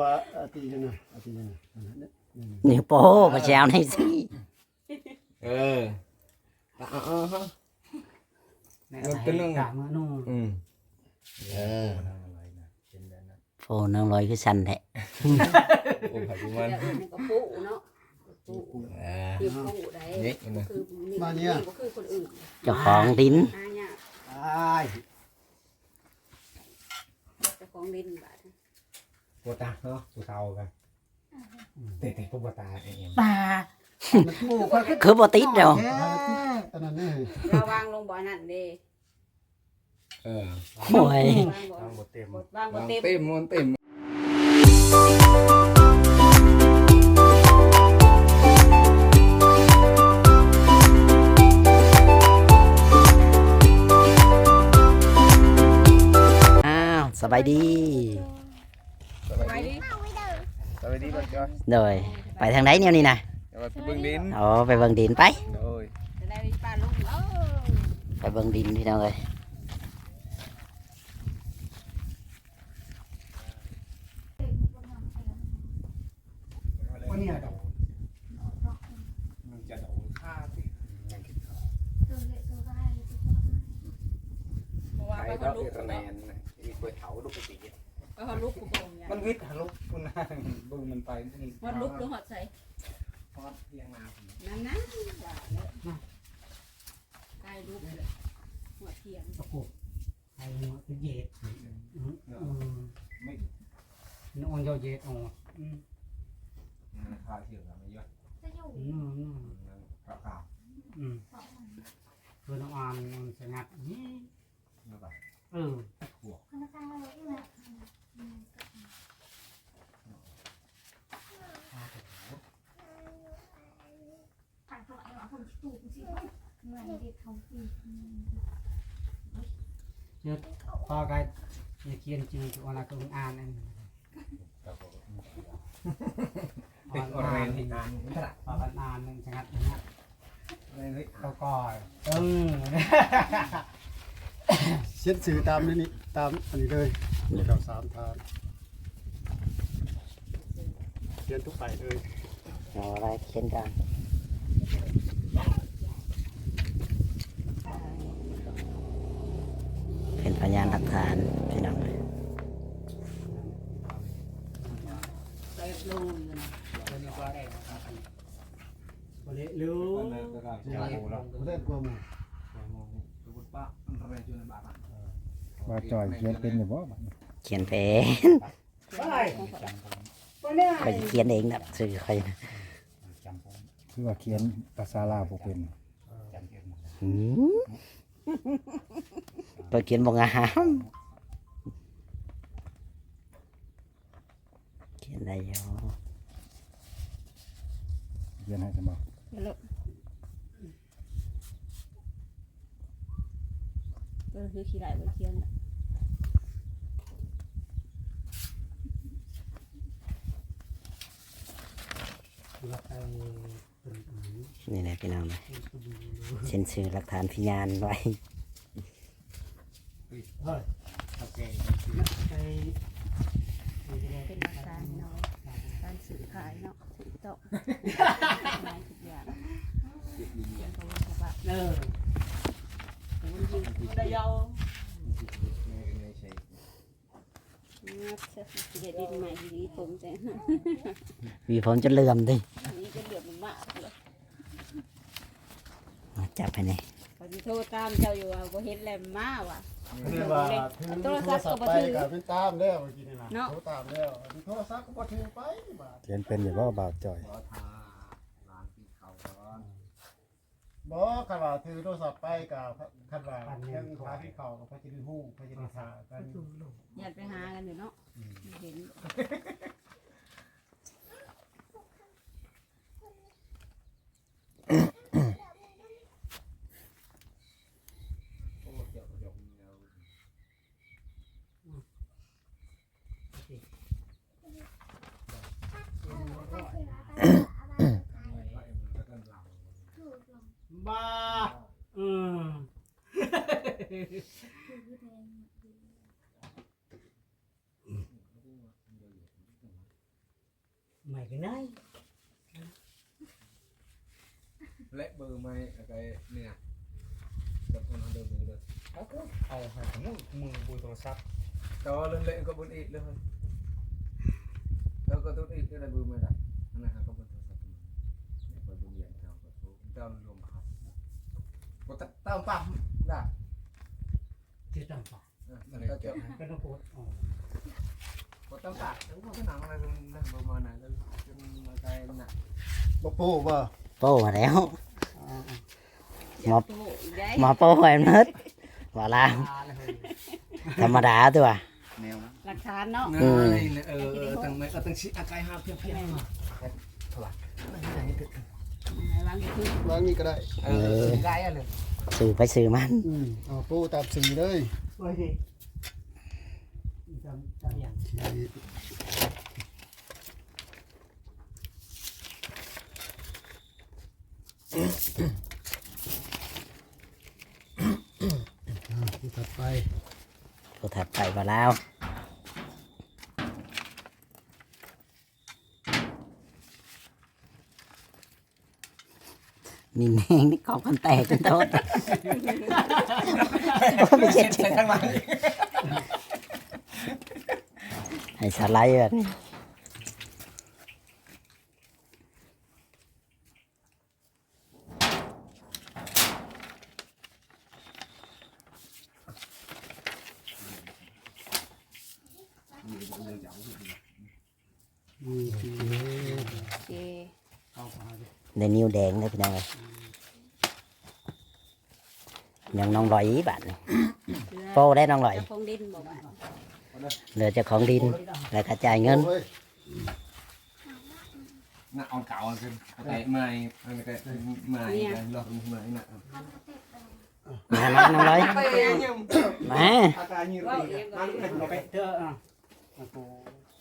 ว่าอาตีจังนะอาตีจังนะอันนั้นเนี่ยนี่นิ้วโป้มาแจวในสิเออตาเออฮะในมันเป็นเรื่องกะมือนุ่งอืมเออโฟน้องลอยคือสันแท้โอ้ยพมันเดี๋ยวมันก็ปุเนาะปุเออที่ปุได้นี่นะคือนี่ก็คือคนอื่นเจ้าของดินหาเนี่ยากอ้ายเจ้าของดิน บาดปวดตาเนาะปวดเตากันเตะๆปวดตาเองตามันถูกค่อยคือบ่ติดเดียวอันนั้นนี่เราวางลงบ่อนั่นเด้เออโอ้ย วางบ่ทางบทเต็ม วางบ่วางเต็ม เต็มมันเต็มอ้าวสบายดีสบายดี สบายดีบ่จอยโดยไปทางไหนเนี่ยนี่นะเดี๋ยวไปเบิ่งดินโอ้ไปเบิ่งดินไปโอ้ยจะได้ป้าลุงเออไปเบิ่งดินพี่น้องเลยวันนี้ดอกมันจะดอกค่าที่ยังคิดเขาเพราะว่าใครเขาก็ลุกเอระแนนนะอีกไปเถาลูกกระติกเขาลุกกูบ่เนี่ยมันวิทย์ฮะลูกคุณนะบึงมันไปนี่มันลุกหรือหอดใส่พอดเรียงนาผมนั่นนะว่าแล้วใกล้ลุกเลยหัวเทียมตะกุกไอ้เนาะเป็นเย็ดอืมอืมไม่นอนเย็ดอ๋ออืมค่าเที่ยวไม่เยอะอืมอืมข้าวข้าวอืมคือน้องอานมันสงัดนี่ เมื่อไหร่ เออ พอไกอย่าเขียนจริงตัวละก็อ่านนั่นติดออเรนที่นานไม่ได้พอกันอ่านนั่นสงัดนะเฮ้ยก็ก่อยตึงเช็ดสื่อตามนี่นี่ตามอันนี้เลยนี่เราสามทางเขียนทุกไปเลยเอาอะไรเช่นกัน เป็นพยานหลักฐานพี่น้องเลยใส่ลูกอยู่นะตัวนี้ก็ได้นะครับวันนี้รู้เลิกก็ได้ไม่เจ้าได้โหแล้วไม่ได้กลัวหมูตัวป้าอะไรจุนบาทว่าจอยเขียนเป็นอยู่บ่บัดนี้เขียนเป็นไปคอยเขียนเองนะสื่อคอยนะคือว่าเขียนภาษาลาวบ่เป็น หืมไปเขียนบงามเขียนได้อยู่เขียนให้สมบ่ก็คือขี้ไหลบนเทียนแล้วไปเป็นอันนี้นี่แหละพี่น้องเลยเซ็นชื่อหลักฐานพยานไว้ โอเคไป เป็นการเนาะการสื่อขายเนาะถือโต๊ะขายทุกอย่างเป็นเขาบอกว่าเออมันยิงได้ยาวงัดเสื้อสีเด็ดใหม่ดีผมแต่วีผมจะเลื่อมดินี่ก็เหลือมันมากเลยมาจับไปนี่พอดีโทรตามเจ้าอยู่ว่าบ่เห็นแลมมาว่ะ คือว่าถือโทรศัพท์ไปกับเป็นตามแล้วเมื่อกี้นี่นะโทรตามแล้วอันนี้โทรศัพท์ก็บ่ถือไปบาทเขียนเป็นอยู่บ่บ่าวจอย ขอทาร้านปีเขาก่อนบ่คันว่าถือโทรศัพท์ไปกับคันว่ายังพาที่เขากับพระจิตฮู้พระจิตสากัน อยากไปหากันอยู่เนาะเห็น บ้าอืม mày cái này และเบอร์ไม่อะไรเนี่ยกับคนเดิมเบอร์เลยเอาเอาให้มึงมึงบุยโทรศัพท์แต่ว่าเรื่องเล่นก็ บนอีกเลยแล้วก็ตัวอีกอะไรเบอร์ไม่ได้อันนั้นก็บนโทรศัพท์เปิดดูเรียนเท่ากับโทรเจ้ารวมครับก็ตั้งปั๊มได้ chưa tầm phải มันก็จะ cái nó cột ờ ก็ตั้งปากตั้งพวกหนังอะไรนั่นประมาณนั้นแล้วจนมาไกลหนักบ่ปูบ่โป้มาแล้ว ờ หมอโอ้ยได้หมอโป้แหวนมืดว่าลาว à là hơi ธรรมดาตัวหลักฐานเนาะง่ายเออเออตั้งไม่ตั้งชิอาไกลห้าเพียงเพียงถลา วางอยู่ที่วางนี่ก็ได้ เออไกลอะไรสื่อไปสื่อมัน อืมเอาปูตามสีเลย ôi gì tầm tầm dạng อ่าที่ถัดไปผู้ถัดไปว่าลาว นี่แมงนี่ขอบกันแตกกันโทษโอ้ไม่เช็ดเช็ดทั้งวันไอ้สไลด์แบบนี้ อืม โอเค เอาไป ในนิ้วแดงเลยพี่น้องเลยยังน้อง ลอยอีบัดนี่โป้ได้น้องลอยเจ้าของดินบอกว่าเหลือเจ้าของดินแล้วกระจายเงินโอ้ยน่ะเอาเก่าขึ้นแต่ไม่อะไรแต่ไม่หลอกไม่น่ะมามาน้องลอย ไปยังมา อาการยืดว่าดีเองก็เอาไปเถอะอะอะกู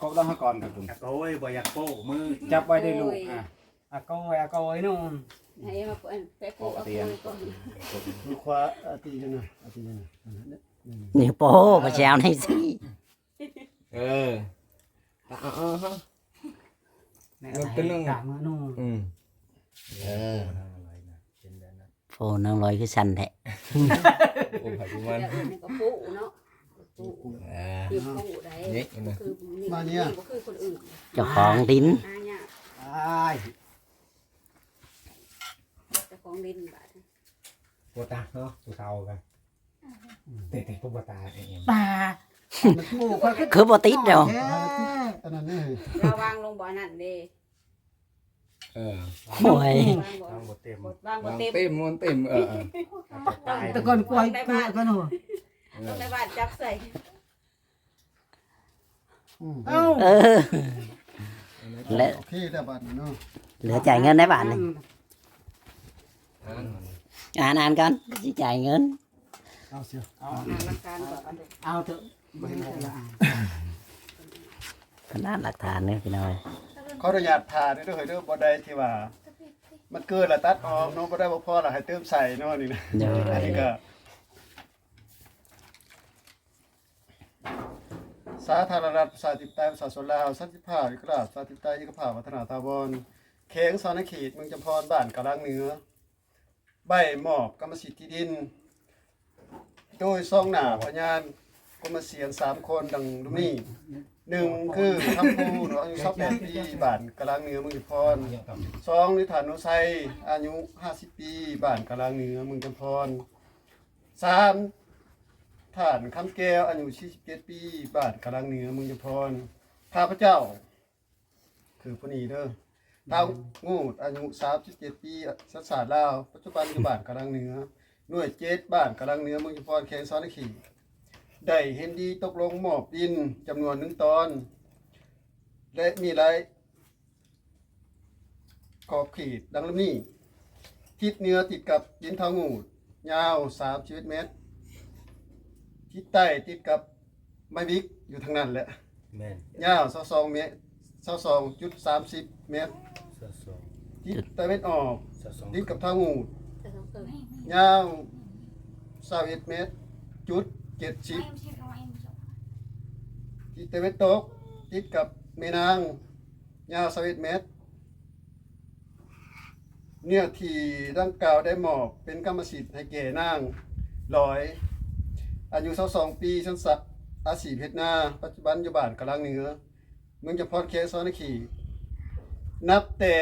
ก็ต้องให้ก่อนครับคุณอะโก้ยบ่อยากโป้มือจับไว้ได้ลูกอะอะโก้ยอะโก้ยนู่น ให้มาไปปลูกเอาไปก่อนมือขวาอาตีจังนะอาตีจังนะอันนั้นเนี่ยนิ้วโป้มาแชวในสิเอออ๋อฮะแม่มันเป็นเรื่องกลางมือนู่นอืมเออโป้น้องลอยคือสันแท้โอ้ยมันเดี๋ยวอื่นก็ปลูกเนาะปลูกอ่าคือปลูกได้นี่นะคือนี่ก็คือคนอื่นเจ้าของดินอาเนี่ย อ้ายเจ้า ของดินบาดปวดตาเนาะปวดเท้ากันเตะเตะปวดตาเองตามันกูก็คือบ่ติดเดียวอันนั้นนี่เราวางลงบ่อนั่นเด้เออโอ้ย วางบ่ทำบ่เต็มวางบ่มันเต็มเต็มมันเต็มเออแต่ก่อนกล้วยกล้วยก็นู่นต้องในบ้านจับใส่อืมเอ้าเออ และ โอเคแต่บัดนี้เนาะเหลือจ่ายเงินได้บาทหนึง อ่าอ่านอ่านกันสิจ่ายเงิน เอาเสียเอาอ่านหลักการก่อนเอาเถอะบ่เห็นอะไรอะขนาดหลักฐานเนี่ยพี่น้อยขออนุญาตผ่าเด้อเด้อเฮ้ยเด้อบ่ได้ที่ว่า มันเกินละตัดออกเนาะบ่ได้บ่พอละให้เติมใส่เนาะนี่นะเดี๋ยวอันนี้ก็สาธารณรัฐประชาธิปไตยประชาชนลาวสันติภาพวิกราชสันติปไตยเอกภาพวัฒนาตาบอนเขงสอนเขตเมืองจำพรบ้านกะลังเหนือ ใบมอบกรรมสิทธิ์ที่ดิน โดยซองหน้าพยานกรมเสียนสามคนดังดุนี้หนึ่งคือคำพูเนาะอายุสักแปดปีบ้านกะลังเหนือเมืองจำพรสองนิทานโนไซอายุห้าสิบปีบ้านกะลังเหนือเมืองจำพรสามท่านคำแก้วอายุสี่สิบเจ็ดปีบ้านกะลังเหนือเมืองจำพรข้าพเจ้า คือผู้นี้เด้อ ดาวงูดอายุ37ปีสัตว์ศาสตร์ลาวปัจจุบันอยู่บ้านกำลังเหนือหน่วยเจ็ดบ้านกำลังเหนือเมืองจุพรเขตซ้อนขีได้เห็นดีตกลงมอบดินจำนวนหนึ่งตอน และมีรายขอบขีดดังนี้ ทิศเหนือติดกับดินเทางูด ยาว31เมตร ทิศใต้ติดกับไม้บิ๊กอยู่ทางนั้นแหละแม่นยาว22เมตร 22.30เมตรทิศตะวันออกติดกับทางงูจะต้องเกิดยาว21เมตร จุด70ทิศตะวันตกติดกับแม่นางยาว21เมตร เนี่ยที่ดังกล่าวได้มอบเป็นกรรมสิทธิ์ให้แก่นางลอย อายุ22ปีชั้นสักอาชีพเฮ็ดนา ปัจจุบันอยู่บ้านกะลังเหนือเมืองจำพรเขตสอนขี่ นับแต่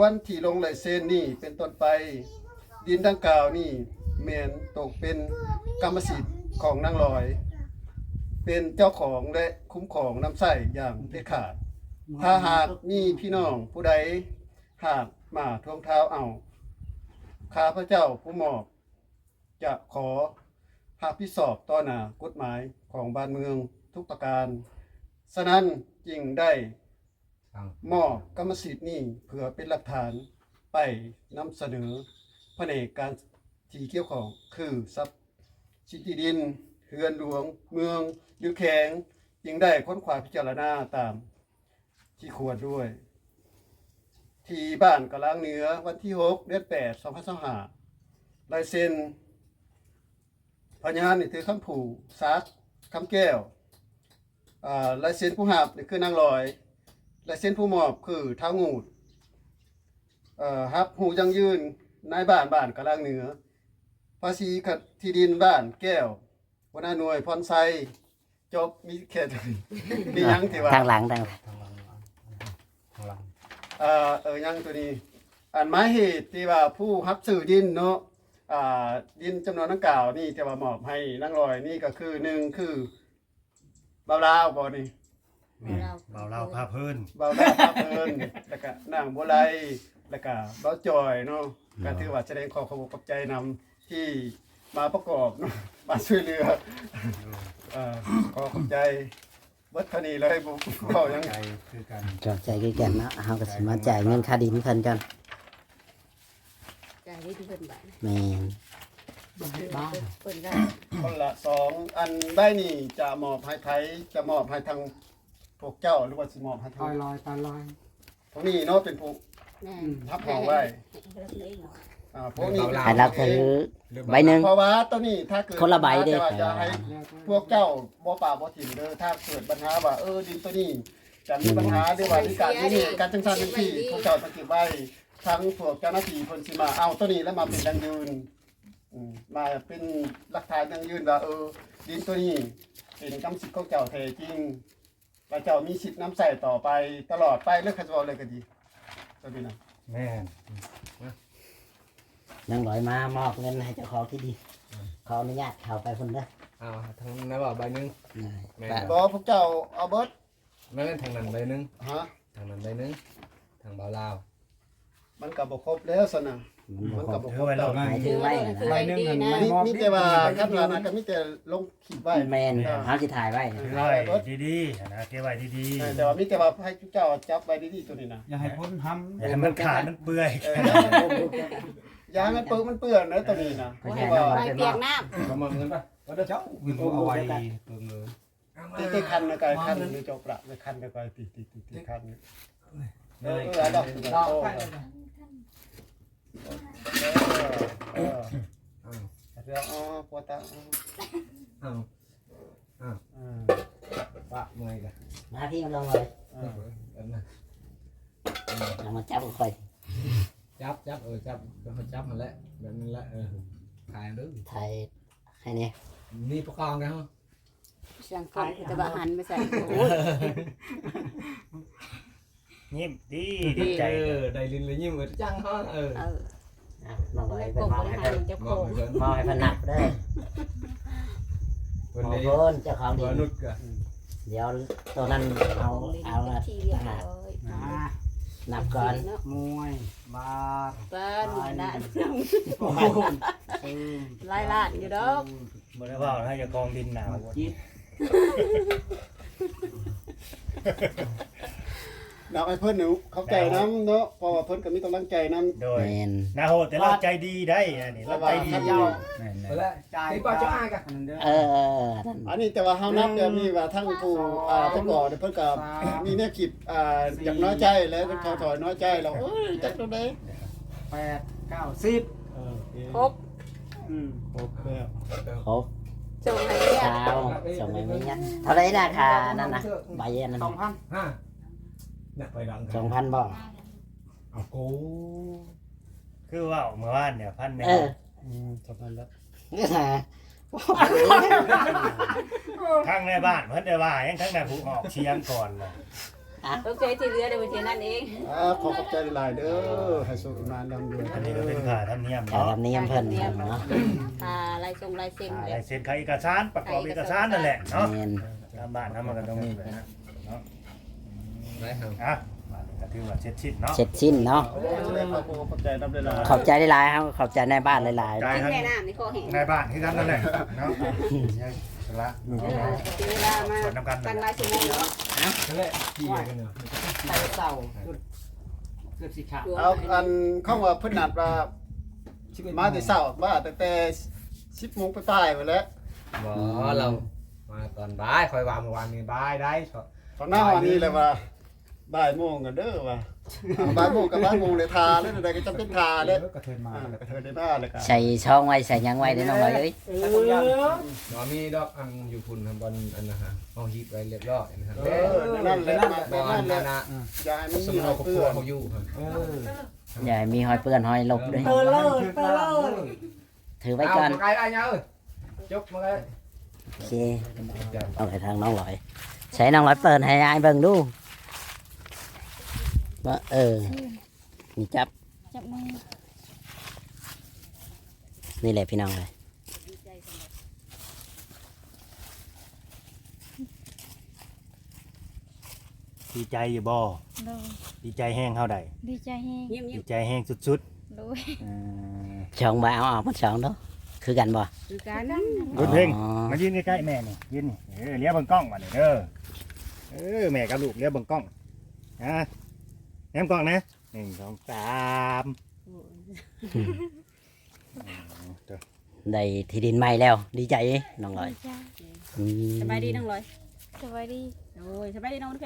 วันที่ลงลายเซ็นนี่เป็นต้นไป ดินดังกล่าวนี่แม่นตกเป็นกรรมสิทธิ์ของนางลอย เป็นเจ้าของและคุ้มครองน้ำใส้อย่างเด็ดขาด ถ้าหากมีพี่น้องผู้ใดหากมาทวงเท้าเอาข้าพระเจ้าผู้หมอบจะขอ หากพิสอบต่อหน้ากฎหมายของบ้านเมืองทุกประการ ฉะนั้นจึงได้มอบกรรมสิทธิ์นี้เพื่อเป็นหลักฐานไปนำเสนอแผนกการที่เกี่ยวของคือทรัพย์สิทธิดินเฮือนหลวง เมืองหรือแขวงจึงได้ค้นคว้าพิจารณาตามที่ควรด้วย ที่บ้านกะลางเหนือวันที่ 6 เดือน8 2025ลายเซ็น พยานนี่ถือคำผูซักคำแก้วอ่าลายเซ็นผู้หับนี่คือนางลอยลายเซ็นผู้มอบคือเท้างูดเอ่อฮับหูยังยืนนายบ้านบ้านกะลางเหนือ ภาษีขัดที่ดินบ้านแก้วหัวหน้าหน่วยพรไซจบมีแค่เท่านี้มีหยังที่ว่าทางหลังทางหลังทางหลังทางหลังเอ่อเออยังตัวนี้อันหมายเหตุที่ว่าผู้รับซื้อดินเนาะ อ่าดินจำนวนดังกล่าวนี่ที่ว่ามอบให้นางลอยนี่ก็คือหนึ่งคือเบาลาวบ่นี่เบาเล่าพาเพิ่นเบาลาวพาเพลินแล้วก็นางบัวไลแล้วก็เบาจอยเนาะก็ถือว่าแสดงความเคารพกับใจนำที่มาประกอบเนาะมาช่วยเหลือเอ่อขอขอบใจเบิดเท่านี้เลยบ่ขอยัง ใจคือกัน จอดใจคือกันเนาะเฮาก็สิมาจ่ายเงินค่าดินเพิ่นกัน ใจได้ที่เพิ่นบ้านแม่นบ้านเพิ่นได้คนละสองอันได้นี่จะมอบให้ไผจะมอบให้ทางพวกเจ้าหรือว่าสิมอบให้ตทางอยลอยตอยลอย พวกนี้เนาะเป็นพวกแม่ทับของไว้ให้เราเองเนาะอ่าพวกนี้เป็นให้เราถือใบหนึงเพราะว่าตัวนี้ถ้าเกิดคนละใบเด้จะว่าจะให้ พวกเจ้าบ่ป่าบ่ถิ่นเด้อถ้าเกิดปัญหาว่าเออดินตัวนี้จะมีปัญหาหรือว่ามีการที่นี่การจังซั่นจังซี่พวกเจ้าต้องเก็บไว้ ทั้งพวกเจ้าหน้าที่เพิ่นสิมาเอาตัวนี้แล้วมาเป็นดังยืนอืมมาเป็นหลักฐานยังยืนว่าเออดินตัวนี้เป็นกรรมสิทธิ์ของเจ้าแท้จริงและเจ้ามีสิทธิ์น้ำใส่ต่อไปตลอดไปเลิกขัดวอเลยก็ดีตัวนี้นะแม่นนางลอยมามอบเงินให้เจ้าของที่ดินขออนุญาตเข้าไปพุ่นเด้อเอาทางนั้นบอกใบหนึงแม่นบอพวกเจ้าเอาเบิดนั่นทางนั้นใบหนึงฮะทางนั้นใบหนึงทางเบาลาว มันกับบครบแล้วสนะ มันมันบ่กับครบบ่ครบแล้วหมายถึงไว้นะ ใบหนึ่งหันมีมีแต่ว่าขั้นตอนนั้นก็มีแต่ลงขีดไว้ แม่นเฮาสิถ่ายไว้ถือไว้ดีๆนะเก็บไว้ดีเออแต่ว่ามีแต่ว่าให้พวกเจ้าจับไว้ดีๆตัวนี้นะอย่าให้พ้นห้ๆอย่าให้มันขาดมันเปื่อยเอออย่าให้มันเปื้อนมันเปื้อนนะตัวนี้นะก็เพแค่ราะนั้นว่าไว้ไว้เปียกน้ำก็มาเงินป่ะำเจ้าวินเอาไว้เติมเลยตีตีคันนะกายคันหรือเจาประนะคันนะกายตีตีตีตีคัน เออเอออันดับสุดดอกโตไปเออเอออ้าวเดี๋อ๋อปวดตาอ๋ออ้าวอ่าปะมือยกันมาพี่มันลงเลยอ่าเออนะเอามาจับค่อยจับจับเออจับก็จับมันแหละแบบนั้นแหละเออขายดื้อถ่ายให้เนี่ยนี่ประกองกันเหรอเสียงคนแต่ว่าหันไปใส่ ยยิ้มดีดีใจเออได้ลินเลยยิ้มเออจังฮะเออเอออะน้องลอยไม่ไปโกงมอบบ่ให้ได้เพิ่นหันจะมโกองงเพิ่นมอบให้เพิ่นนับเด้อเพิ่นขอบได้คุณเจ้าของดิมนนุษย์กะเดี๋ยวตัวนั้นเอาเอาละที่เรียบร้อยนะนับก่อนเนาะมวยบาทบ้านหัวหน้าโอ้โหอืมไล่ลาดอยู่ดอกบ่ได้ว่าให้จะกองดินหนาวจิต นับให้เพิ่นหนูเข้าใจน้ำเนาะเพราะว่าเพิ่นก็มีกำลังใจน้ำโดยแม่นนาโหดแต่เราใจดีได้อันนี้เราใจดีอยู่แม่นไปแล้วจ่ายนี่ป้าจะอ้ายกันอันนั้นเด้อเออเออเออนั่นอันนี้แต่ว่าเฮานับแบบนี้ว่าทั้งผู้อ่าเพิ่นก่อเพิ่นก็มีแนวคิดอ่าอย่างน้อยใจแล้วถอยถอยน้อยใจเราเอ้ยจักตัวใดแปดเก้าสิบเออครบอืมครบแล้วครบส่งให้เนี่ยเช้าส่งไปไม่ยันเท่าไรราคานั่นนะใบอันนั้นสองพันฮะ อยากไปดังสองพันบ่เอาโก้คือว่าเมื่อวานเนี่ยพันหนึ่งเอออืมสองพันแล้วนี่นะทั้งในบ้านเพิ่นได้ว่ายังทั้งในผู้ออกเชียงก่อนเลยต้องใจที่เหลือเดี๋ยวไปเทนั่นเองอ่าขอขอบใจหลายๆเด้อให้สุขนานดำด้วยอันนี้ก็เป็นค่าธรรมเนียมค่าเนาะธรรมเนียมเพิ่นเนาะอ่าลายทรงลายเซ็นอ่าแบลาบยเซ็นค่าเอกสารประกอบเอกสารนั่นแหละเนาะแม่นตามบ้านทำมันก็ต้องมีแบบนั้นเนาะ ได้ครับอะบ้านนี้ก็ถือว่าเช็ดชิดเนาะเสร็จสิ้นเนาะโอ้เลยขอบคุณขอบใจดำหลายๆขอบใจหลายๆครับขอบใจในบ้านหลายได้กินทั้งแม่น้ำนี่คอแห้งในบ้านที่กันนั่นแหละเนาะละเออเสียเวลามาส่วนน้ำกันตั้งหลายชั่วโมงเนาะนั่นแหละพี่กันเนาะใส่เสาจนเกือบสิขาดเอาอันเข้าว่าเพิ่นนัดว่ามาแต่เช้าว่าตั้งแต่10โมงไปปลายไปแล้วบ่เรา มาตอนบ่ายคอยวางเมื่อวานนี้บ่ายได้ชอตอนหน้าวันนี้เลยว่า บ่ายโมงกันเด้อว่าเอาบ่ายโมงกับบ่ายโมงเลยทาแล้วใดก็จำเป็นทาเด้อก็เทินมาอ่าแล้วก็เธอได้มาเลยครับๆใส่ช่องไว้ใส่หยังไว้ได้น้องร้อยเอ้ยเออหมอมีดอกอันอยู่พุ่นทำบอลอันนะฮะเอาฮีทไว้เรียบร้อยนะฮะเออนั่นแหละมาบอลนั่นแหนาละนะอย่าให้มันสมีมรเราอยครอบคเปื้รัอวนเขาอยู่ครับเอออย่าให้มีหอยเปื้อนหอยลบด้วยเปิดเลยเปิดเลยถือไว้เอาก่อนมาไกลได้ยังเอ้ยยกมาไกลโอเค เอาไปทางน้องร้อย ใช้น้องร้อยเปิดให้อายเบิ่งดู ว่าเออ นี่จับ จับมือนี่แหละพี่น้องเลยดีใจอยู่บ่โดยดีใจแห้งเท่าใดดีใจแฮงเงียบดีใจแห้งสุดโดยๆอืมช่องมาเอาออกมาช่องเนาะคือกันบ่ๆคือกันบุญเพ่งอ๋อ มายืนใกล้ๆแม่นี่ยืนนี่เออเลี้ยเบังกล้องมาเนี่ยเด้อเออแม่กับลูกเลี้ยเบังกล้องนะ แง้มกล้องนะหนึ่งสองสามเด้อได้ที่ดินใหม่แล้ว ดีใจน้องร้อยดีใจอืม สบายดีน้องลอยสวัสดี โอ้ยสบายดีน้องเพชร